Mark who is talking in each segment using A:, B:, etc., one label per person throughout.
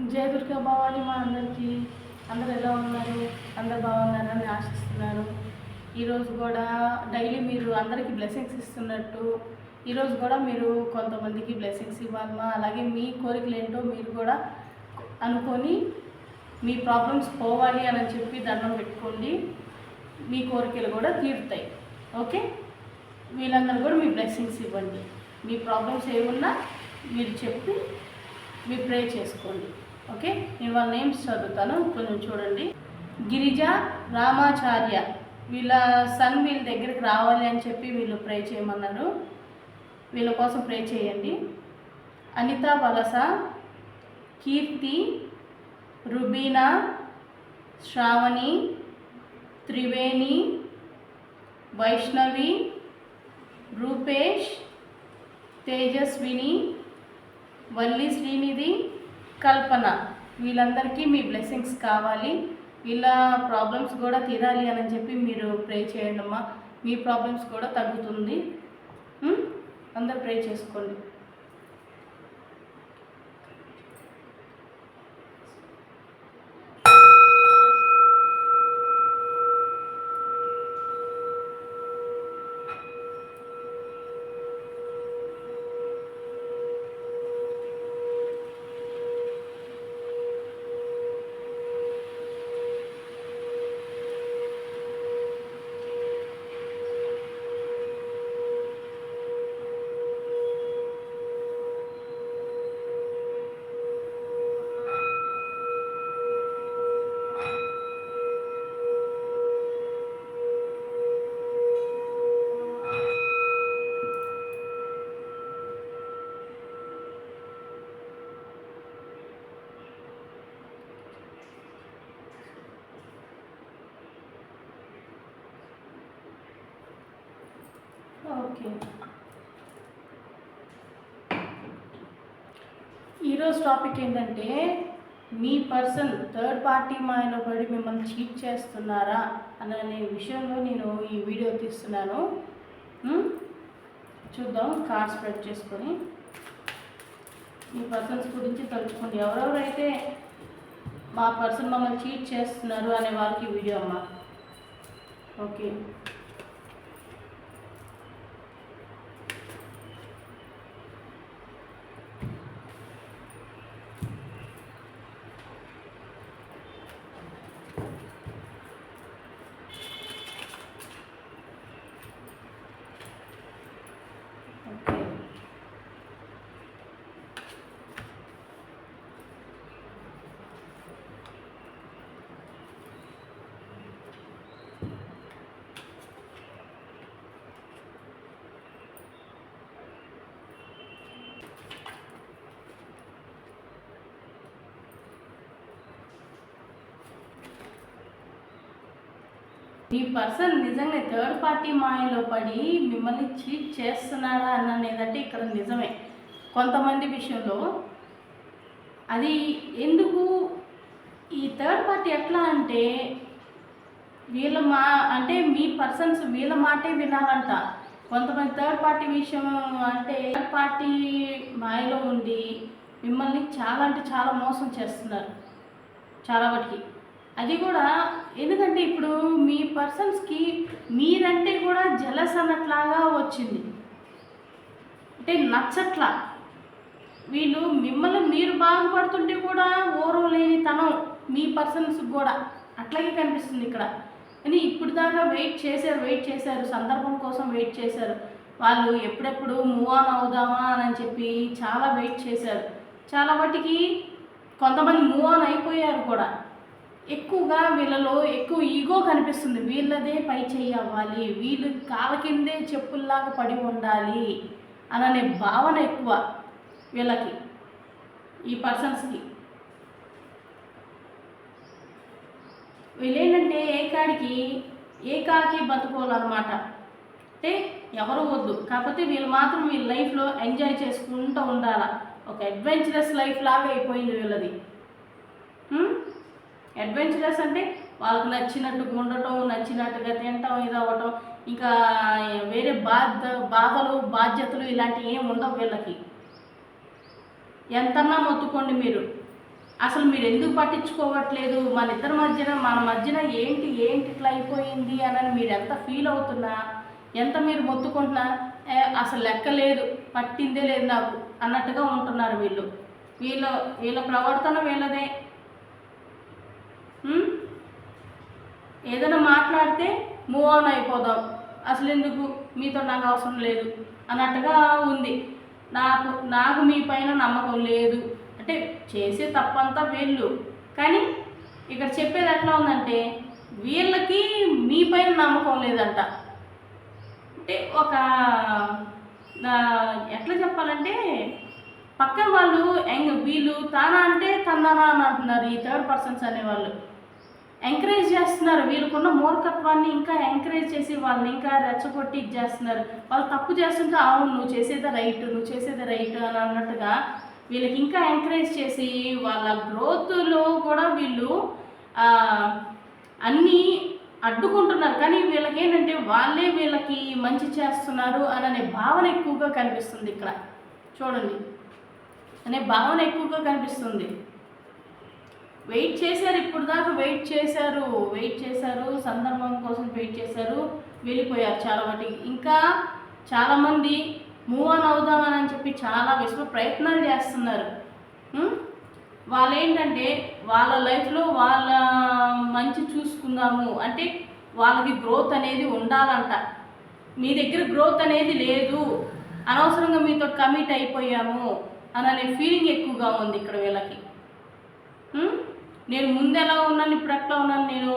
A: జయ దుర్గా భవాని మా అందరికీ. అందరు ఎలా ఉన్నారు? అందరు బాగున్నారని ఆశిస్తున్నారు. ఈరోజు కూడా డైలీ మీరు అందరికీ బ్లెస్సింగ్స్ ఇస్తున్నట్టు. ఈరోజు కూడా మీరు కొంతమందికి బ్లెస్సింగ్స్ ఇవ్వాలమ్మా. అలాగే మీ కోరికలు ఏంటో మీరు కూడా అనుకొని మీ ప్రాబ్లమ్స్ పోవాలి అని చెప్పి దండం పెట్టుకోండి. మీ కోరికలు కూడా తీరుతాయి. ఓకే? వీళ్ళందరూ కూడా మీ బ్లెస్సింగ్స్ ఇవ్వండి. మీ ప్రాబ్లమ్స్ ఏమున్నా మీరు చెప్పి మీరు ప్రే చేసుకోండి. ఓకే? నేను వాళ్ళ నేమ్స్ చదువుతాను. కొంచెం చూడండి. గిరిజ రామాచార్య. వీళ్ళ సన్ వీళ్ళ దగ్గరికి రావాలి అని చెప్పి వీళ్ళు ప్రే చేయమన్నారు. వీళ్ళ కోసం ప్రే చేయండి. అనిత వలస కీర్తి రుబీనా శ్రావణి త్రివేణి వైష్ణవి రూపేష్ తేజస్విని వల్లి శ్రీనిధి కల్పన. వీళ్ళందరికీ మీ బ్లెస్సింగ్స్ కావాలి. వీళ్ళ ప్రాబ్లమ్స్ కూడా తీరాలి అని చెప్పి మీరు ప్రే చేయండి అమ్మా మీ ప్రాబ్లమ్స్ కూడా తగ్గుతుంది. అందరు ప్రే చేసుకోండి. ఈరోజు టాపిక్ ఏంటంటే మీ పర్సన్ థర్డ్ పార్టీ మాయలో పడి మిమ్మల్ని చీట్ చేస్తున్నారా అనే విషయంలో నేను ఈ వీడియో తీస్తున్నాను. చూద్దాం కార్డ్ స్ప్రెడ్ చేసుకొని. మీ పర్సన్స్ గురించి తలుచుకోండి ఎవరెవరైతే మా పర్సన్ మమ్మల్ని చీట్ చేస్తున్నారు అనే వాళ్ళకి వీడియో అమ్మా. ఓకే. ఈ పర్సన్ నిజంగా థర్డ్ పార్టీ మాయలో పడి మిమ్మల్ని చీట్ చేస్తున్నాడా అన్నదేదంటే ఇక్కడ నిజమే. కొంతమంది విషయంలో అది ఎందుకు? ఈ థర్డ్ పార్టీ ఎట్లా అంటే వీళ్ళ మా అంటే మీ పర్సన్స్ వీళ్ళ మాటే వినాలంట. కొంతమంది థర్డ్ పార్టీ విషయం అంటే థర్డ్ పార్టీ మాయలో ఉండి మిమ్మల్ని చాలా అంటే చాలా మోసం చేస్తున్నారు. చాలా వాటికి అది కూడా ఎందుకంటే ఇప్పుడు మీ పర్సన్స్కి మీరంటే కూడా జలస్ అన్నట్లాగా వచ్చింది. అంటే నచ్చట్లా. వీళ్ళు మిమ్మల్ని మీరు బాగుపడుతుంటే కూడా ఓరో లేని తనం మీ పర్సన్స్ కూడా. అట్లాగే కనిపిస్తుంది ఇక్కడ. కానీ ఇప్పుడు దాకా వెయిట్ చేశారు వెయిట్ చేశారు సందర్భం కోసం వెయిట్ చేశారు. వాళ్ళు ఎప్పుడెప్పుడు మూవ్ ఆన్ అవుదామా అని చెప్పి చాలా వెయిట్ చేశారు. చాలా వాటికి కొంతమంది మూవ్ ఆన్ అయిపోయారు కూడా. ఎక్కువగా వీళ్ళలో ఎక్కువ ఈగో కనిపిస్తుంది. వీళ్ళదే పై చేయవ్వాలి అవ్వాలి. వీళ్ళు కాళ్ళ కిందే చెప్పుల్లాగా పడి ఉండాలి అననే భావన ఎక్కువ వీళ్ళకి ఈ పర్సన్స్కి. వీళ్ళేంటంటే ఏకాడికి ఏకాకి బతుకోవాలన్నమాట. అంటే ఎవరు వద్దు. కాకపోతే వీళ్ళు మాత్రం వీళ్ళ లైఫ్లో ఎంజాయ్ చేసుకుంటూ ఉండాలి. ఒక అడ్వెంచరస్ లైఫ్ లాగా అయిపోయింది వీళ్ళది. అడ్వెంచరస్ అంటే వాళ్ళకి నచ్చినట్టుగా ఉండటం నచ్చినట్టుగా తినటం ఇది అవ్వటం ఇంకా వేరే బాధ బాధలు బాధ్యతలు ఇలాంటివి ఏమి ఉండవు వీళ్ళకి. ఎంతన్నా మొత్తుకోండి మీరు. అసలు మీరు ఎందుకు పట్టించుకోవట్లేదు? మన ఇద్దరి మధ్యన మన మధ్యన ఏంటి ఏంటి ఇట్లా అయిపోయింది అని మీరు ఎంత ఫీల్ అవుతున్నా ఎంత మీరు మొత్తుకుంటున్నా అసలు లెక్క లేదు పట్టిందే లేదు నాకు అన్నట్టుగా ఉంటున్నారు వీళ్ళు. వీళ్ళ వీళ్ళ ప్రవర్తన వీళ్ళదే. ఏదైనా మాట్లాడితే మూవ్ ఆన్ అయిపోదాం. అసలు ఎందుకు? మీతో నాకు అవసరం లేదు అన్నట్టుగా ఉంది. నాకు నాకు మీ పైన నమ్మకం లేదు. అంటే చేసే తప్పంతా వీళ్ళు. కానీ ఇక్కడ చెప్పేది ఎట్లా ఉందంటే వీళ్ళకి మీ పైన నమ్మకం లేదంట. అంటే ఒక ఎట్లా చెప్పాలంటే పక్కన వాళ్ళు ఎంగ వీళ్ళు తానా అంటే తన్నానా అని అంటున్నారు ఈ థర్డ్ పర్సన్స్ అనేవాళ్ళు. ఎంకరేజ్ చేస్తున్నారు. వీళ్ళకున్న మూర్ఖత్వాన్ని ఇంకా ఎంకరేజ్ చేసి వాళ్ళని ఇంకా రెచ్చగొట్టి చేస్తున్నారు. వాళ్ళు తప్పు చేస్తుంటే అవును నువ్వు చేసేది రైట్ నువ్వు చేసేది రైట్ అని అన్నట్టుగా వీళ్ళకి ఇంకా ఎంకరేజ్ చేసి వాళ్ళ గ్రోత్లో కూడా వీళ్ళు అన్నీ అడ్డుకుంటున్నారు. కానీ వీళ్ళకి ఏంటంటే వాళ్ళే వీళ్ళకి మంచి చేస్తున్నారు అని భావన ఎక్కువగా కనిపిస్తుంది ఇక్కడ. చూడండి. అనే భావన ఎక్కువగా కనిపిస్తుంది. వెయిట్ చేశారు ఇప్పుడు దాకా వెయిట్ చేశారు వెయిట్ చేశారు సందర్భం కోసం వెయిట్ చేశారు వెళ్ళిపోయారు చాలా వాటికి ఇంకా చాలామంది మూవ్ ఆన్ అవుదామని అని చెప్పి చాలా విశ్వ ప్రయత్నాలు చేస్తున్నారు. వాళ్ళు ఏంటంటే వాళ్ళ లైఫ్లో వాళ్ళ మంచి చూసుకుందాము. అంటే వాళ్ళకి గ్రోత్ అనేది ఉండాలంట. మీ దగ్గర గ్రోత్ అనేది లేదు. అనవసరంగా మీతో కమిట్ అయిపోయాము. అననే ఫీలింగ్ ఎక్కువగా ఉంది ఇక్కడ వీళ్ళకి. నేను ముందు ఎలా ఉన్నాను ఇప్పుడు ఎట్లా ఉన్నాను నేను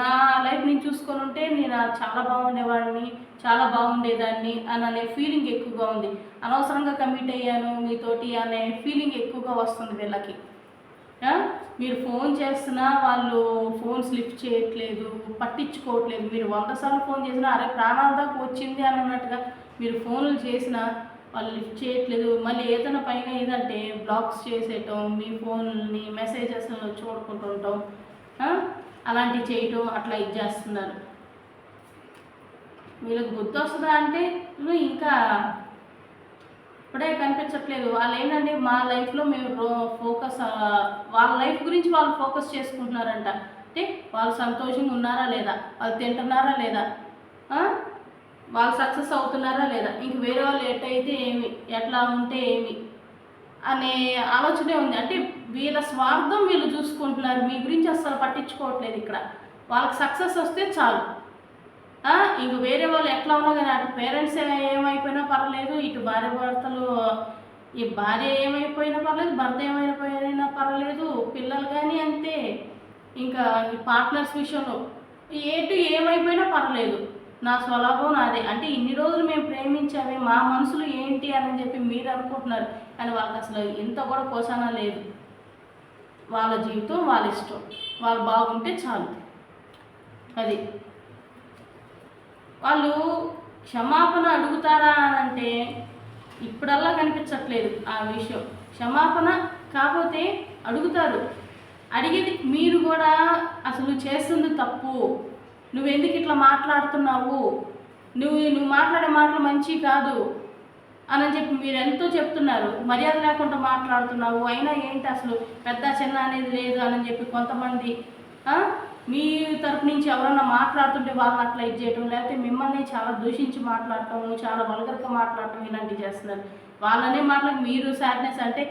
A: నా లైఫ్ నేను చూసుకొని ఉంటే నేను చాలా బాగుండేవాడిని చాలా బాగుండేదాన్ని అని అనే ఫీలింగ్ ఎక్కువగా ఉంది. అనవసరంగా కమిట్ అయ్యాను మీతోటి అనే ఫీలింగ్ ఎక్కువగా వస్తుంది వీళ్ళకి. మీరు ఫోన్ చేస్తున్నా వాళ్ళు ఫోన్స్ లిఫ్ట్ చేయట్లేదు పట్టించుకోవట్లేదు. మీరు వంద సార్లు ఫోన్ చేసినా అరే ప్రాణాల దాకా వచ్చింది అని అన్నట్టుగా మీరు ఫోన్లు చేసినా వాళ్ళు లిఫ్ట్ చేయట్లేదు. మళ్ళీ ఏదైనా పైన ఏదంటే బ్లాక్స్ చేసేయటం మీ ఫోన్ని మెసేజెస్ చూడుకుంటుంటాం. అలాంటివి చేయటం అట్లా ఇది చేస్తున్నారు. వీళ్ళకి బుద్ధి వస్తుందా అంటే ఇంకా ఇప్పుడే కనిపించట్లేదు. వాళ్ళు ఏంటంటే మా లైఫ్లో మేము రో ఫోకస్ వాళ్ళ లైఫ్ గురించి వాళ్ళు ఫోకస్ చేసుకుంటున్నారంట. అంటే వాళ్ళు సంతోషంగా ఉన్నారా లేదా? వాళ్ళు తింటున్నారా లేదా? వాళ్ళు సక్సెస్ అవుతున్నారా లేదా? ఇంక వేరే వాళ్ళు ఎట్టయితే ఏమి ఎట్లా ఉంటే ఏమి అనే ఆలోచనే ఉంది. అంటే వీళ్ళ స్వార్థం వీళ్ళు చూసుకుంటున్నారు. మీ గురించి అస్సలు పట్టించుకోవట్లేదు ఇక్కడ. వాళ్ళకి సక్సెస్ వస్తే చాలు. ఇంక వేరే వాళ్ళు ఎట్లా ఉన్నా కానీ అటు పేరెంట్స్ ఏమైపోయినా పర్లేదు ఇటు భార్య భర్తలు ఈ భార్య ఏమైపోయినా పర్లేదు భర్త ఏమైపోయినా పర్లేదు పిల్లలు కానీ అంతే. ఇంకా పార్ట్నర్స్ విషయంలో ఏటు ఏమైపోయినా పర్లేదు. నా స్వలాభం నాదే. అంటే ఇన్ని రోజులు మేము ప్రేమించామే మా మనసులు ఏంటి అని చెప్పి మీరు అనుకుంటున్నారు. కానీ వాళ్ళకి అసలు ఇంత కూడా కోసాన లేదు. వాళ్ళ జీవితం వాళ్ళ ఇష్టం. వాళ్ళు బాగుంటే చాలు. అది. వాళ్ళు క్షమాపణ అడుగుతారా అని అంటే ఇప్పుడల్లా కనిపించట్లేదు ఆ విషయం. క్షమాపణ కాకపోతే అడుగుతారు. అడిగేది మీరు కూడా అసలు చేస్తుంది తప్పు. నువ్వెందుకు ఇట్లా మాట్లాడుతున్నావు? నువ్వు నువ్వు మాట్లాడే మాటలు మంచి కాదు అని చెప్పి మీరు ఎంతో చెప్తున్నారు. మర్యాద లేకుండా మాట్లాడుతున్నావు. అయినా ఏంటి అసలు పెద్ద చిన్న అనేది లేదు అని చెప్పి కొంతమంది మీ తరపు నుంచి ఎవరన్నా మాట్లాడుతుంటే వాళ్ళని అట్లా ఇది చేయటం లేకపోతే మిమ్మల్ని చాలా దూషించి మాట్లాడటం చాలా వల్గర్గా మాట్లాడటం ఇలాంటివి చేస్తున్నారు. వాళ్ళనే మాట్లాడి మీరు సాడ్నెస్ అంటే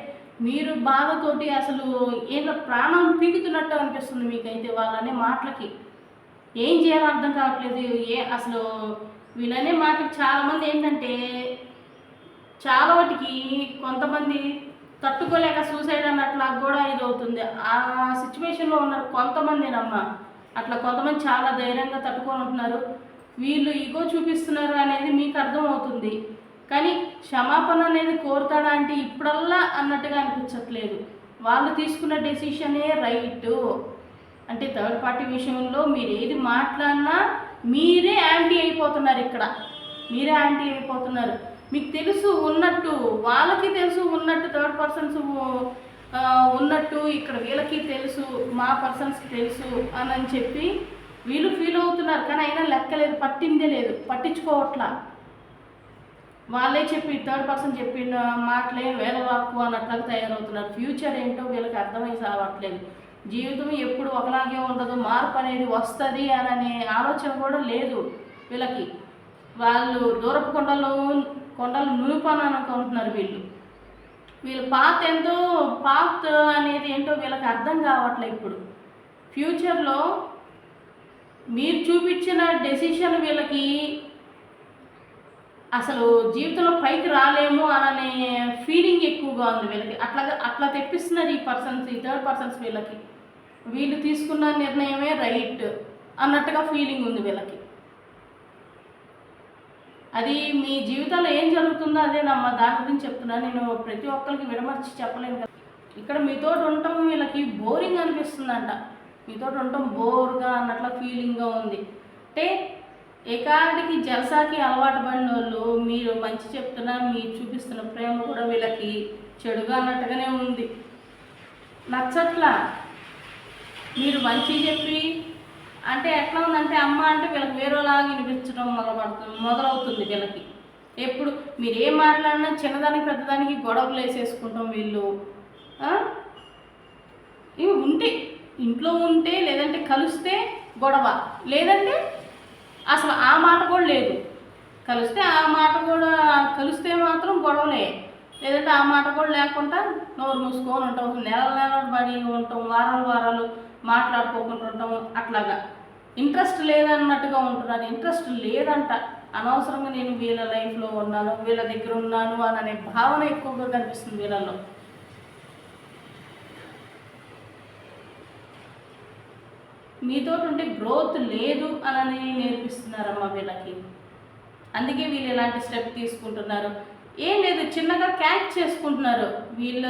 A: మీరు బాధతోటి అసలు ఏదో ప్రాణం పీకుతున్నట్టు అనిపిస్తుంది మీకైతే వాళ్ళనే మాటలకి. ఏం చేయాలో అర్థం కావట్లేదు. ఏ అసలు వీళ్ళనే మాటలు చాలామంది ఏంటంటే చాలా వాటికి కొంతమంది తట్టుకోలేక సూసైడ్ అన్నట్లా కూడా ఇది అవుతుంది ఆ సిచ్యువేషన్లో ఉన్నారు కొంతమందినమ్మ. అట్లా కొంతమంది చాలా ధైర్యంగా తట్టుకొని ఉంటున్నారు. వీళ్ళు ఈగో చూపిస్తున్నారు అనేది మీకు అర్థమవుతుంది. కానీ క్షమాపణ అనేది కోరుతాడా అంటే ఇప్పుడల్లా అన్నట్టుగా అనిపించట్లేదు. వాళ్ళు తీసుకున్న డెసిషనే రైట్ అంటే థర్డ్ పార్టీ విషయంలో మీరు ఏది మాట్లాడినా మీరే యాంటీ అయిపోతున్నారు ఇక్కడ. మీరే యాంటీ అయిపోతున్నారు. మీకు తెలుసు ఉన్నట్టు వాళ్ళకి తెలుసు ఉన్నట్టు థర్డ్ పర్సన్స్ ఉన్నట్టు ఇక్కడ వీళ్ళకి తెలుసు మా పర్సన్స్కి తెలుసు అని అని చెప్పి వీళ్ళు ఫీల్ అవుతున్నారు. కానీ అయినా లెక్కలేదు పట్టిందే లేదు పట్టించుకోవట్లా. వాళ్ళే చెప్పి థర్డ్ పర్సన్ చెప్పిన మాటలే వేలవాక్కు అన్నట్లుగా తయారవుతున్నారు. ఫ్యూచర్ ఏంటో వీళ్ళకి అర్థమై సావట్లేదు. జీవితం ఎప్పుడు ఒకలాగే ఉండదు మార్పు అనేది వస్తుంది అనే ఆలోచన కూడా లేదు వీళ్ళకి. వాళ్ళు దూరపు కొండలు కొండలు నునుపని అనుకుంటున్నారు వీళ్ళు. వీళ్ళ పాత ఎంతో పాత్ అనేది ఏంటో వీళ్ళకి అర్థం కావట్లేదు ఇప్పుడు. ఫ్యూచర్లో మీరు చూపించిన డెసిషన్ వీళ్ళకి అసలు జీవితంలో పైకి రాలేము అననే ఫీలింగ్ ఎక్కువగా ఉంది వీళ్ళకి. అట్లా అట్లా తెప్పిస్తున్నారు ఈ పర్సన్స్ ఈ థర్డ్ పర్సన్స్ వీళ్ళకి. వీళ్ళు తీసుకున్న నిర్ణయమే రైట్ అన్నట్టుగా ఫీలింగ్ ఉంది వీళ్ళకి. అది మీ జీవితంలో ఏం జరుగుతుందో అదే నమ్మ దాని గురించి చెప్తున్నా. నేను ప్రతి ఒక్కరికి విడమర్చి చెప్పలేను కదా. ఇక్కడ మీతో ఉండటం వీళ్ళకి బోరింగ్ అనిపిస్తుందంట. మీతో ఉండటం బోర్గా అన్నట్ల ఫీలింగ్గా ఉంది. అంటే ఏకాడికి జలసాకి అలవాటు పడిన వాళ్ళు మీరు మంచి చెప్తున్నా మీరు చూపిస్తున్న ప్రేమ కూడా వీళ్ళకి చెడుగా అన్నట్టుగానే ఉంది. నచ్చట్లా? మీరు మంచి చెప్పి అంటే ఎట్లా ఉందంటే అమ్మ అంటే వీళ్ళకి వేరేలాగా వినిపించడం మొదలుపడుతుంది మొదలవుతుంది వీళ్ళకి. ఎప్పుడు మీరు ఏం మాట్లాడినా చిన్నదానికి పెద్దదానికి గొడవలు వేసేసుకుంటాం వీళ్ళు. ఇవి ఉంటే ఇంట్లో ఉంటే లేదంటే కలిస్తే గొడవ. లేదంటే అసలు ఆ మాట కూడా లేదు. కలిస్తే ఆ మాట కూడా కలిస్తే మాత్రం గొడవలే. లేదంటే ఆ మాట కూడా లేకుండా నోరు మూసుకొని ఉంటాం. నెలల నెలలు పడి ఉంటాం వారాలు వారాలు. మాట్లాడుకోకుండా ఉండటం అట్లాగా. ఇంట్రెస్ట్ లేదన్నట్టుగా ఉంటున్నాను. ఇంట్రెస్ట్ లేదంట. అనవసరంగా నేను వీళ్ళ లైఫ్లో ఉన్నాను వీళ్ళ దగ్గర ఉన్నాను అని అనే భావన ఎక్కువగా కనిపిస్తుంది వీళ్ళల్లో. మీతో ఉంటే గ్రోత్ లేదు అని నేర్పిస్తున్నారమ్మా వీళ్ళకి. అందుకే వీళ్ళు ఎలాంటి స్టెప్ తీసుకుంటున్నారు. ఏం లేదు చిన్నగా క్యాచ్ చేసుకుంటున్నారు. వీళ్ళ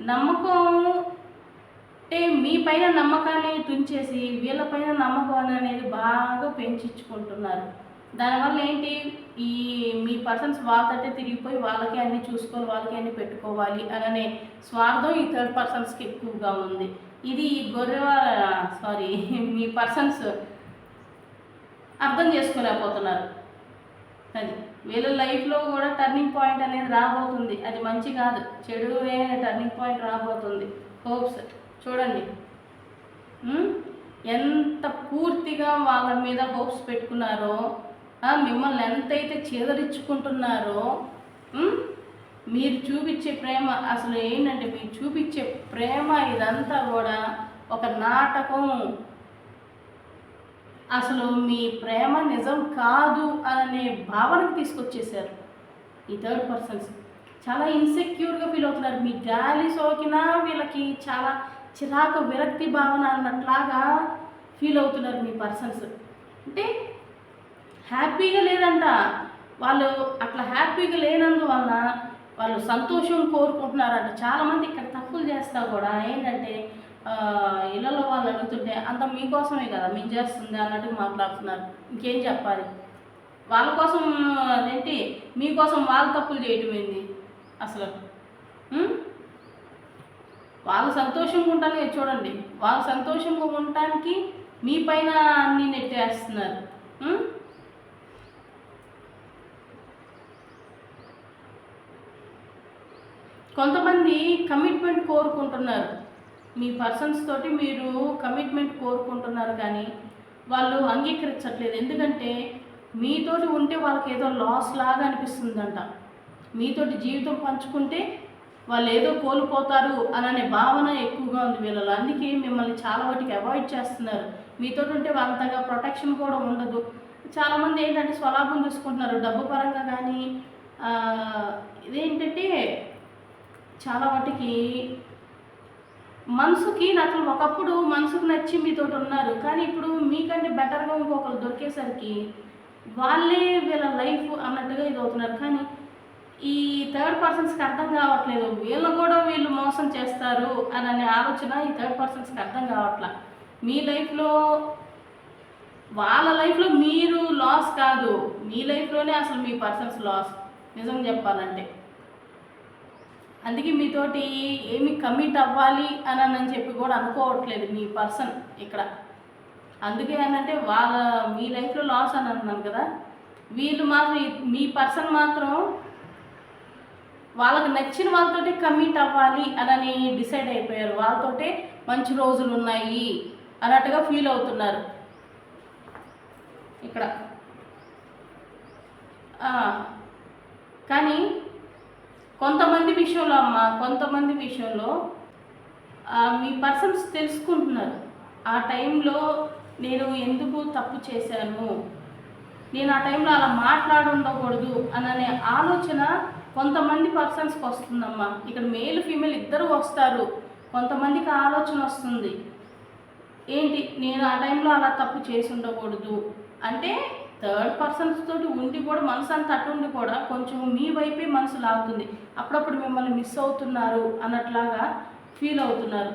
A: నమ్మకం అంటే మీ పైన నమ్మకాన్ని తుంచేసి వీళ్ళ పైన నమ్మకం అనేది బాగా పెంచించుకుంటున్నారు దానివల్ల ఏంటి? ఈ మీ పర్సన్స్ వాళ్ళతో తిరిగిపోయి వాళ్ళకి అన్ని చూసుకోవాలి వాళ్ళకి అన్ని పెట్టుకోవాలి అననే స్వార్థం ఈ థర్డ్ పర్సన్స్కి ఎక్కువగా ఉంది. ఇది ఈ గొర్రె సారీ మీ పర్సన్స్ అర్థం చేసుకోలేకపోతున్నారు. అది వీళ్ళ లైఫ్లో కూడా టర్నింగ్ పాయింట్ అనేది రాబోతుంది. అది మంచి కాదు. చెడు టర్నింగ్ పాయింట్ రాబోతుంది. హోప్స్. చూడండి. ఎంత పూర్తిగా వాళ్ళ మీద హోప్స్ పెట్టుకున్నారో మిమ్మల్ని ఎంతైతే చేదరించుకుంటున్నారో మీరు చూపించే ప్రేమ అసలు ఏంటంటే మీరు చూపించే ప్రేమ ఇదంతా కూడా ఒక నాటకం. అసలు మీ ప్రేమ నిజం కాదు అనే భావనకు తీసుకొచ్చేసారు ఈ థర్డ్ పర్సన్స్. చాలా ఇన్సెక్యూర్గా ఫీల్ అవుతున్నారు. మీ గాలి సోకినా వీళ్ళకి చాలా చిరాకు విరక్తి భావన అన్నట్లాగా ఫీల్ అవుతున్నారు మీ పర్సన్స్ అంటే హ్యాపీగా లేదంట. వాళ్ళు అట్లా హ్యాపీగా లేనందువలన వాళ్ళు సంతోషం కోరుకుంటున్నారంట. చాలామంది ఇక్కడ తప్పులు చేస్తా కూడా ఏంటంటే ఇళ్ళలో వాళ్ళు అడుగుతుంటే అంత మీకోసమే కదా మేము చేస్తుంది అన్నట్టు మాట్లాడుతున్నారు. ఇంకేం చెప్పాలి? వాళ్ళ కోసం అదేంటి? మీకోసం వాళ్ళు తప్పులు చేయటం ఏంది? అసలు వాళ్ళు సంతోషంగా ఉండడానికి చూడండి. వాళ్ళు సంతోషంగా ఉండటానికి మీ పైన అన్ని నెట్టేస్తున్నారు. కొంతమంది కమిట్మెంట్ కోరుకుంటున్నారు. మీ పర్సన్స్ తోటి మీరు కమిట్మెంట్ కోరుకుంటున్నారు కానీ వాళ్ళు అంగీకరించట్లేదు. ఎందుకంటే మీతోటి ఉంటే వాళ్ళకి ఏదో లాస్ లాగా అనిపిస్తుందంట. మీతోటి జీవితం పంచుకుంటే వాళ్ళు ఏదో కోల్పోతారు అననే భావన ఎక్కువగా ఉంది వీళ్ళలో. అందుకే మిమ్మల్ని చాలా వాటికి అవాయిడ్ చేస్తున్నారు. మీతో ఉంటే అంతగా ప్రొటెక్షన్ కూడా ఉండదు. చాలామంది ఏంటంటే స్వలాభం చూసుకుంటున్నారు డబ్బు పరంగా కానీ ఇదేంటంటే చాలా వాటికి మనసుకి అసలు ఒకప్పుడు మనసుకు నచ్చి మీతో ఉన్నారు. కానీ ఇప్పుడు మీకంటే బెటర్గా ఇంకొకరు దొరికేసరికి వాళ్ళే వీళ్ళ లైఫ్ అన్నట్టుగా ఇది అవుతున్నారు కానీ ఈ థర్డ్ పర్సన్స్కి అర్థం కావట్లేదు. వీళ్ళు కూడా వీళ్ళు మోసం చేస్తారు అని అనే ఆలోచన ఈ థర్డ్ పర్సన్స్కి అర్థం కావట్లా. మీ లైఫ్లో వాళ్ళ లైఫ్లో మీరు లాస్ కాదు. మీ లైఫ్లోనే అసలు మీ పర్సన్స్ లాస్ నిజం చెప్పాలంటే. అందుకే మీతోటి ఏమి కమిట్ అవ్వాలి అని అని చెప్పి కూడా అనుకోవట్లేదు మీ పర్సన్ ఇక్కడ. అందుకే ఏంటంటే వాళ్ళ మీ లైఫ్లో లాస్ అని అన్నాను కదా. వీళ్ళు మాత్రం మీ పర్సన్ మాత్రం వాళ్ళకి నచ్చిన వాళ్ళతోటి కమిట్ అవ్వాలి అని డిసైడ్ అయిపోయారు. వాళ్ళతోటే మంచి రోజులు ఉన్నాయి అన్నట్టుగా ఫీల్ అవుతున్నారు. ఇక్కడ. కానీ కొంతమంది విషయంలో అమ్మ కొంతమంది విషయంలో మీ పర్సన్స్ తెలుసుకుంటున్నారు. ఆ టైంలో నేను ఎందుకు తప్పు చేశాను? నేను ఆ టైంలో అలా మాట్లాడుండకూడదు అననే అనే ఆలోచన కొంతమంది పర్సన్స్కి వస్తుందమ్మా. ఇక్కడ మేల్ ఫీమేల్ ఇద్దరు వస్తారు. కొంతమందికి ఆలోచన వస్తుంది. ఏంటి? నేను ఆ టైంలో అలా తప్పు చేసి ఉండకూడదు. అంటే థర్డ్ పర్సన్స్ తోటి ఉండి కూడా మనసు అంత అటు ఉండి కూడా కొంచెం మీ వైపే మనసు లాగుతుంది. అప్పుడప్పుడు మిమ్మల్ని మిస్ అవుతున్నారు అన్నట్లాగా ఫీల్ అవుతున్నారు.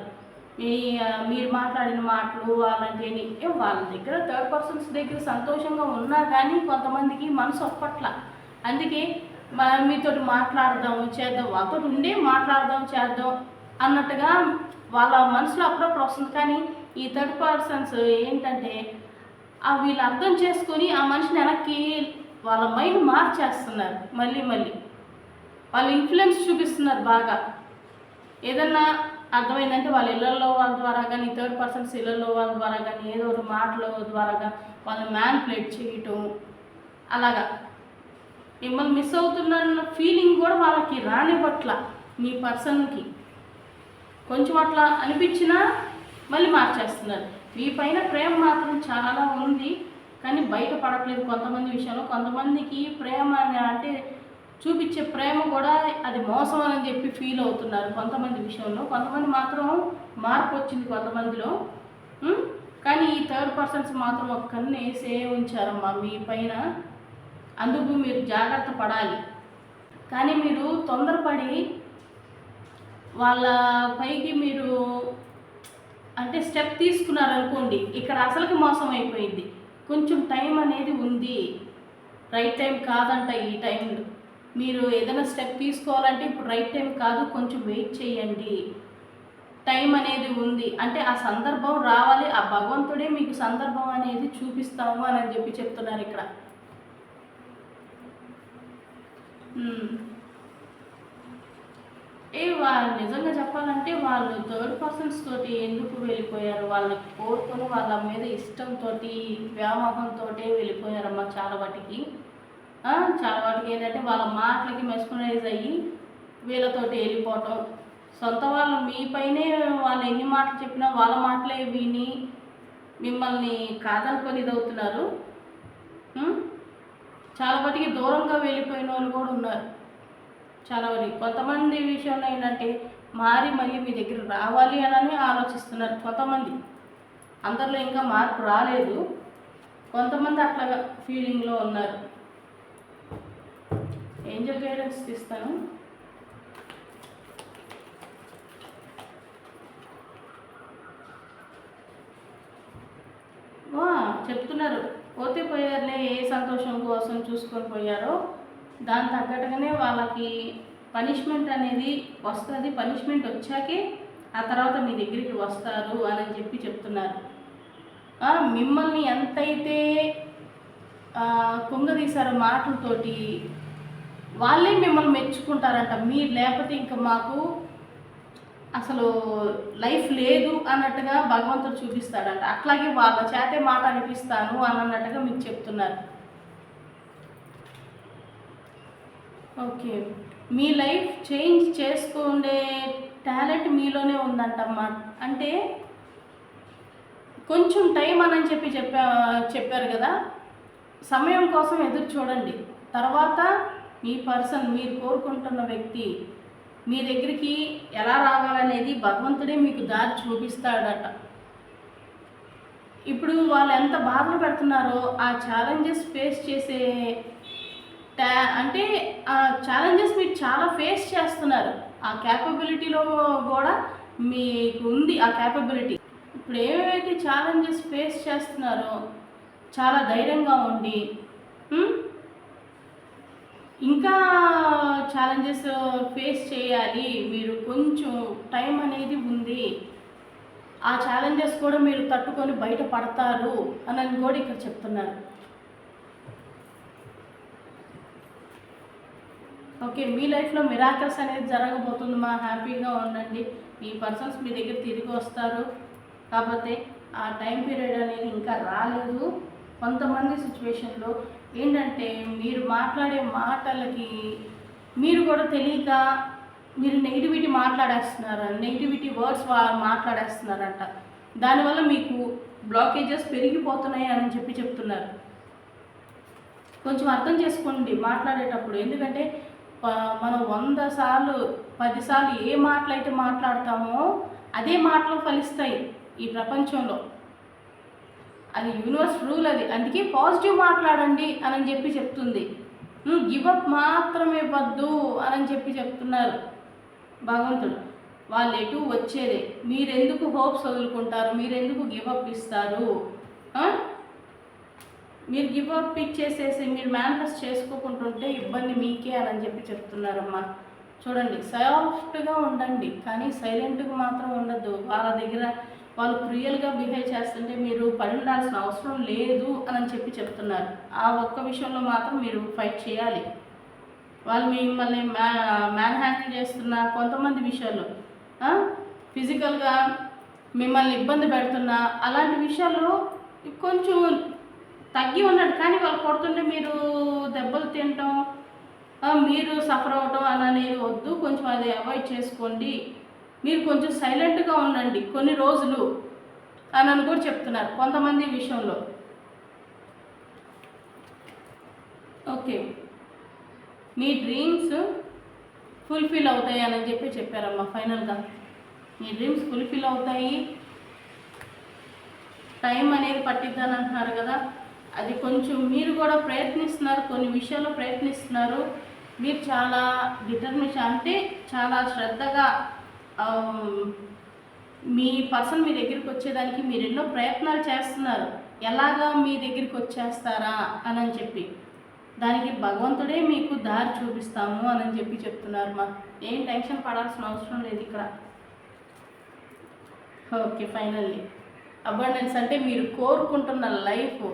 A: మీ మీరు మాట్లాడిన మాటలు అలాంటివి వాళ్ళ దగ్గర థర్డ్ పర్సన్స్ దగ్గర సంతోషంగా ఉన్నా కానీ కొంతమందికి మనసు ఒప్పట్ల. అందుకే మా- మీతోటి మాట్లాడదాం చేద్దాం వాళ్ళతో ఉండే మాట్లాడదాం చేద్దాం అన్నట్టుగా వాళ్ళ మనసులో అప్పుడప్పుడు వస్తుంది. కానీ ఈ థర్డ్ పర్సన్స్ ఏంటంటే వీళ్ళు అర్థం చేసుకొని ఆ మనిషిని వెనక్కి వాళ్ళ మైండ్ మార్చేస్తున్నారు. మళ్ళీ మళ్ళీ. వాళ్ళు ఇన్ఫ్లుయెన్స్ చూపిస్తున్నారు బాగా. ఏదన్నా అర్థమైందంటే వాళ్ళ ఇళ్ళల్లో వాళ్ళ ద్వారా కానీ థర్డ్ పర్సన్స్ ఇళ్ళల్లో వాళ్ళ ద్వారా కానీ ఏదో ఒక మాటల ద్వారా వాళ్ళని మ్యాన్ప్లేట్ చేయటం అలాగా. మిమ్మల్ని మిస్ అవుతున్నారన్న ఫీలింగ్ కూడా వాళ్ళకి రానివ్వట్ల మీ పర్సన్కి కొంచెం అట్లా అనిపించినా మళ్ళీ మార్చేస్తున్నారు. మీ పైన ప్రేమ మాత్రం చాలా ఉంది కానీ బయట పడట్లేదు కొంతమంది విషయంలో. కొంతమందికి ప్రేమ అంటే చూపించే ప్రేమ కూడా అది మోసం అని చెప్పి ఫీల్ అవుతున్నారు కొంతమంది విషయంలో. కొంతమంది మాత్రం మార్పు వచ్చింది కొంతమందిలో. కానీ ఈ థర్డ్ పర్సన్స్ మాత్రం ఒక కన్ను వేసే ఉంచారమ్మా. మీ పైన అందుకు మీరు జాగ్రత్త పడాలి. కానీ మీరు తొందరపడి వాళ్ళ పైకి మీరు అంటే స్టెప్ తీసుకున్నారనుకోండి ఇక్కడ అసలుకి మోసం అయిపోయింది. కొంచెం టైం అనేది ఉంది. రైట్ టైం కాదంట ఈ టైంలో మీరు ఏదైనా స్టెప్ తీసుకోవాలంటే ఇప్పుడు రైట్ టైం కాదు కొంచెం వెయిట్ చేయండి. టైం అనేది ఉంది. అంటే ఆ సందర్భం రావాలి. ఆ భగవంతుడే మీకు సందర్భం అనేది చూపిస్తాము అని చెప్పి చెప్తున్నారు ఇక్కడ. ఏ వాళ్ళు నిజంగా చెప్పాలంటే వాళ్ళు థర్డ్ పర్సన్స్ తోటి ఎందుకు వెళ్ళిపోయారు? వాళ్ళని కోరుకొని వాళ్ళ మీద ఇష్టంతో వ్యామోహంతో వెళ్ళిపోయారమ్మా చాలా వాటికి. చాలా వాటికి ఏంటంటే వాళ్ళ మాటలకి మెస్మరైజ్ అయ్యి వీళ్ళతోటి వెళ్ళిపోవటం. సొంత వాళ్ళు మీపైనే వాళ్ళు ఎన్ని మాటలు చెప్పినా వాళ్ళ మాటలే విని మిమ్మల్ని కాదనుకొని ఇదవుతున్నారు ఉం? చాలా మటుకి దూరంగా వెళ్ళిపోయిన వాళ్ళు కూడా ఉన్నారు. చాలా వరకు కొంతమంది విషయంలో ఏంటంటే మారి మళ్ళీ మీ దగ్గర రావాలి అని ఆలోచిస్తున్నారు కొంతమంది. అందరిలో ఇంకా మార్పు రాలేదు. కొంతమంది అట్లాగా ఫీలింగ్లో ఉన్నారు. ఏంజల్ గైడెన్స్ తీస్తాను? వా చెప్తున్నారు. పోతే పోయారులే ఏ సంతోషం కోసం చూసుకొని పోయారో దాని తగ్గట్టుగానే వాళ్ళకి పనిష్మెంట్ అనేది వస్తుంది. పనిష్మెంట్ వచ్చాకే ఆ తర్వాత మీ దగ్గరికి వస్తారు అని చెప్పి చెప్తున్నారు. మిమ్మల్ని ఎంతైతే కుంగదీశారో మాటలతోటి వాళ్ళే మిమ్మల్ని మెచ్చుకుంటారంట. మీరు లేకపోతే ఇంకా మాకు అసలు లైఫ్ లేదు అన్నట్టుగా భగవంతుడు చూపిస్తాడంట. అట్లాగే వాళ్ళ చేతే మాట అనిపిస్తాను అని అన్నట్టుగా మీకు చెప్తున్నారు. ఓకే. మీ లైఫ్ చేంజ్ చేసుకునే టాలెంట్ మీలోనే ఉందంటమ్మా. అంటే కొంచెం టైం అని చెప్పి చెప్పా చెప్పారు కదా. సమయం కోసం ఎదురు చూడండి. తర్వాత మీ పర్సన్ మీరు కోరుకుంటున్న వ్యక్తి మీ దగ్గరికి ఎలా రావాలనేది భగవంతుడే మీకు దారి చూపిస్తాడట. ఇప్పుడు వాళ్ళు ఎంత బాధలు పెడుతున్నారో ఆ ఛాలెంజెస్ ఫేస్ చేసే టా అంటే ఆ ఛాలెంజెస్ మీరు చాలా ఫేస్ చేస్తున్నారు. ఆ క్యాపబిలిటీలో కూడా మీకు ఉంది ఆ క్యాపబిలిటీ ఇప్పుడు ఏవైతే ఛాలెంజెస్ ఫేస్ చేస్తున్నారో చాలా ధైర్యంగా ఉండి ఇంకా ఛాలెంజెస్ ఫేస్ చేయాలి. మీరు కొంచెం టైం అనేది ఉంది. ఆ ఛాలెంజెస్ కూడా మీరు తట్టుకొని బయటపడతారు అని కూడా ఇక్కడ చెప్తున్నారు. ఓకే మీ లైఫ్లో మిరాకల్స్ అనేది జరగబోతుంది మా హ్యాపీగా ఉండండి. ఈ పర్సన్స్ మీ దగ్గర తిరిగి వస్తారు. కాకపోతే ఆ టైం పీరియడ్ అనేది ఇంకా రాలేదు. కొంతమంది సిచ్యువేషన్లో ఏంటంటే మీరు మాట్లాడే మాటలకి మీరు కూడా తెలియక మీరు నెగిటివిటీ మాట్లాడేస్తున్నారు నెగిటివిటీ వర్డ్స్ మాట్లాడేస్తున్నారంట. దానివల్ల మీకు బ్లాకేజెస్ పెరిగిపోతున్నాయి అని చెప్పి చెప్తున్నారు. కొంచెం అర్థం చేసుకోండి మాట్లాడేటప్పుడు. ఎందుకంటే మనం వంద సార్లు పదిసార్లు ఏ మాటలు అయితే మాట్లాడతామో అదే మాటలు ఫలిస్తాయి ఈ ప్రపంచంలో. అది యూనివర్స్ రూల్ అది. అందుకే పాజిటివ్ మాట్లాడండి అని చెప్పి చెప్తుంది. గివ్ మాత్రమే వద్దు అని చెప్పి చెప్తున్నారు భగవంతుడు. వాళ్ళు ఎటు వచ్చేదే. మీరెందుకు హోప్స్ వదులుకుంటారు? మీరెందుకు గివప్ ఇస్తారు? మీరు గివప్ ఇచ్చేసేసి మీరు మేనిఫెస్ట్ చేసుకోకుంటుంటే ఇబ్బంది మీకే అని చెప్పి చెప్తున్నారమ్మా. చూడండి సాఫ్ట్గా ఉండండి కానీ సైలెంట్గా మాత్రం ఉండద్దు. వాళ్ళ దగ్గర వాళ్ళు క్రియల్గా బిహేవ్ చేస్తుంటే మీరు పడి ఉండాల్సిన అవసరం లేదు అని చెప్పి చెప్తున్నారు. ఆ ఒక్క విషయంలో మాత్రం మీరు ఫైట్ చేయాలి. వాళ్ళు మిమ్మల్ని మ్యా మ్యాన్ హ్యాండిల్ చేస్తున్న కొంతమంది విషయాలు ఫిజికల్గా మిమ్మల్ని ఇబ్బంది పెడుతున్న అలాంటి విషయాల్లో కొంచెం తగ్గి ఉన్నాడు. కానీ వాళ్ళు కొడుతుంటే మీరు దెబ్బలు తినటం మీరు సఫర్ అవటం అని అనేది వద్దు. కొంచెం అది అవాయిడ్ చేసుకోండి. మీరు కొంచెం సైలెంట్గా ఉండండి కొన్ని రోజులు అని అని కూడా చెప్తున్నారు కొంతమంది విషయంలో. ఓకే. మీ డ్రీమ్స్ ఫుల్ఫిల్ అవుతాయి అని చెప్పి చెప్పారమ్మా ఫైనల్గా. మీ డ్రీమ్స్ ఫుల్ఫిల్ అవుతాయి. టైం అనేది పట్టిద్దని అంటున్నారు కదా. అది కొంచెం మీరు కూడా ప్రయత్నిస్తున్నారు కొన్ని విషయాల్లో ప్రయత్నిస్తున్నారు. మీరు చాలా డిటర్మినేషన్ అంటే చాలా శ్రద్ధగా మీ పర్సన్ మీ దగ్గరికి వచ్చేదానికి మీరు ఎన్నో ప్రయత్నాలు చేస్తున్నారు. ఎలాగా మీ దగ్గరికి వచ్చేస్తారా అని అని చెప్పి. దానికి భగవంతుడే మీకు దారి చూపిస్తాము అని చెప్పి చెప్తున్నారు మా. ఏం టెన్షన్ పడాల్సిన అవసరం లేదు ఇక్కడ. Okay finally. అబండెన్స్ అంటే మీరు కోరుకుంటున్న లైఫ్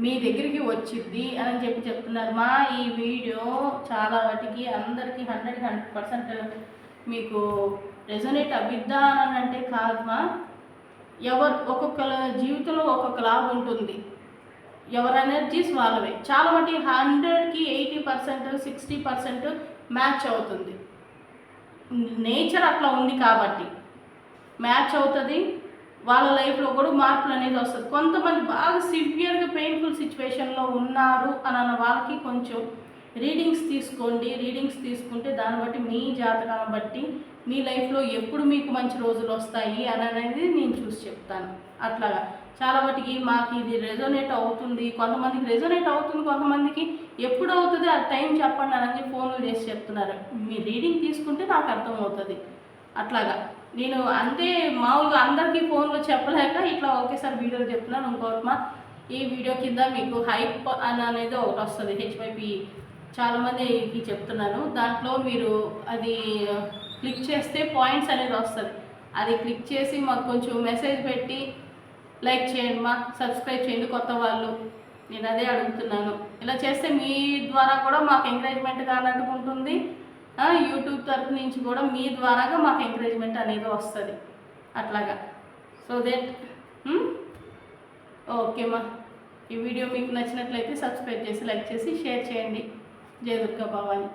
A: మీ దగ్గరికి వచ్చిద్ది అని చెప్పి చెప్తున్నారు మా ఈ వీడియో చాలా వాటికి అందరికీ హండ్రెడ్ హండ్రెడ్ పర్సెంట్ మీకు రెజొనేట్ అవ్విద్దా అని అంటే కాదమ్మా ఎవరు ఒక్కొక్కల జీవితంలో ఒక్కొక్క లాభ ఉంటుంది. ఎవరి ఎనర్జీస్ వాళ్ళవే. చాలా మట్టి హండ్రెడ్కి eighty percent sixty percent match అవుతుంది. నేచర్ అట్లా ఉంది కాబట్టి మ్యాచ్ అవుతుంది. వాళ్ళ లైఫ్లో కూడా మార్పులు అనేది వస్తుంది. కొంతమంది బాగా సివియర్గా పెయిన్ఫుల్ సిచ్యువేషన్లో ఉన్నారు అని అన్న వాళ్ళకి కొంచెం రీడింగ్స్ తీసుకోండి రీడింగ్స్ తీసుకుంటే దాన్ని బట్టి మీ జాతకాన్ని బట్టి మీ లైఫ్లో ఎప్పుడు మీకు మంచి రోజులు వస్తాయి అని అనేది నేను చూసి చెప్తాను. అట్లాగా. చాలా మటుకి మాకు ఇది రెజోనేట్ అవుతుంది. కొంతమందికి రెజోనేట్ అవుతుంది కొంతమందికి ఎప్పుడు అవుతుంది ఆ టైం చెప్పండి అని ఫోన్లు చేసి చెప్తున్నారు. మీ రీడింగ్ తీసుకుంటే నాకు అర్థమవుతుంది. అట్లాగా. నేను అంతే మామూలుగా అందరికీ ఫోన్లో చెప్పలేక ఇట్లా ఒకేసారి వీడియోలు చెప్తున్నాను ఇంకోటి మా ఈ వీడియో కింద మీకు హైప్ అని అనేది ఒకటి వస్తుంది హెచ్వైపి చాలామందికి చెప్తున్నాను దాంట్లో మీరు అది క్లిక్ చేస్తే పాయింట్స్ అనేది వస్తుంది. అది క్లిక్ చేసి మాకు కొంచెం మెసేజ్ పెట్టి లైక్ చేయండి మా సబ్స్క్రైబ్ చేయండి కొత్త వాళ్ళు. నేను అదే అడుగుతున్నాను. ఇలా చేస్తే మీ ద్వారా కూడా మాకు ఎంకరేజ్మెంట్ కానట్టు ఉంటుంది. యూట్యూబ్ తరపు నుంచి కూడా మీ ద్వారాగా మాకు ఎంకరేజ్మెంట్ అనేది వస్తుంది. అట్లాగా. సో దట్ ఓకే మా. ఈ వీడియో మీకు నచ్చినట్లయితే సబ్స్క్రైబ్ చేసి లైక్ చేసి షేర్ చేయండి. జయ దుర్గా భవాని.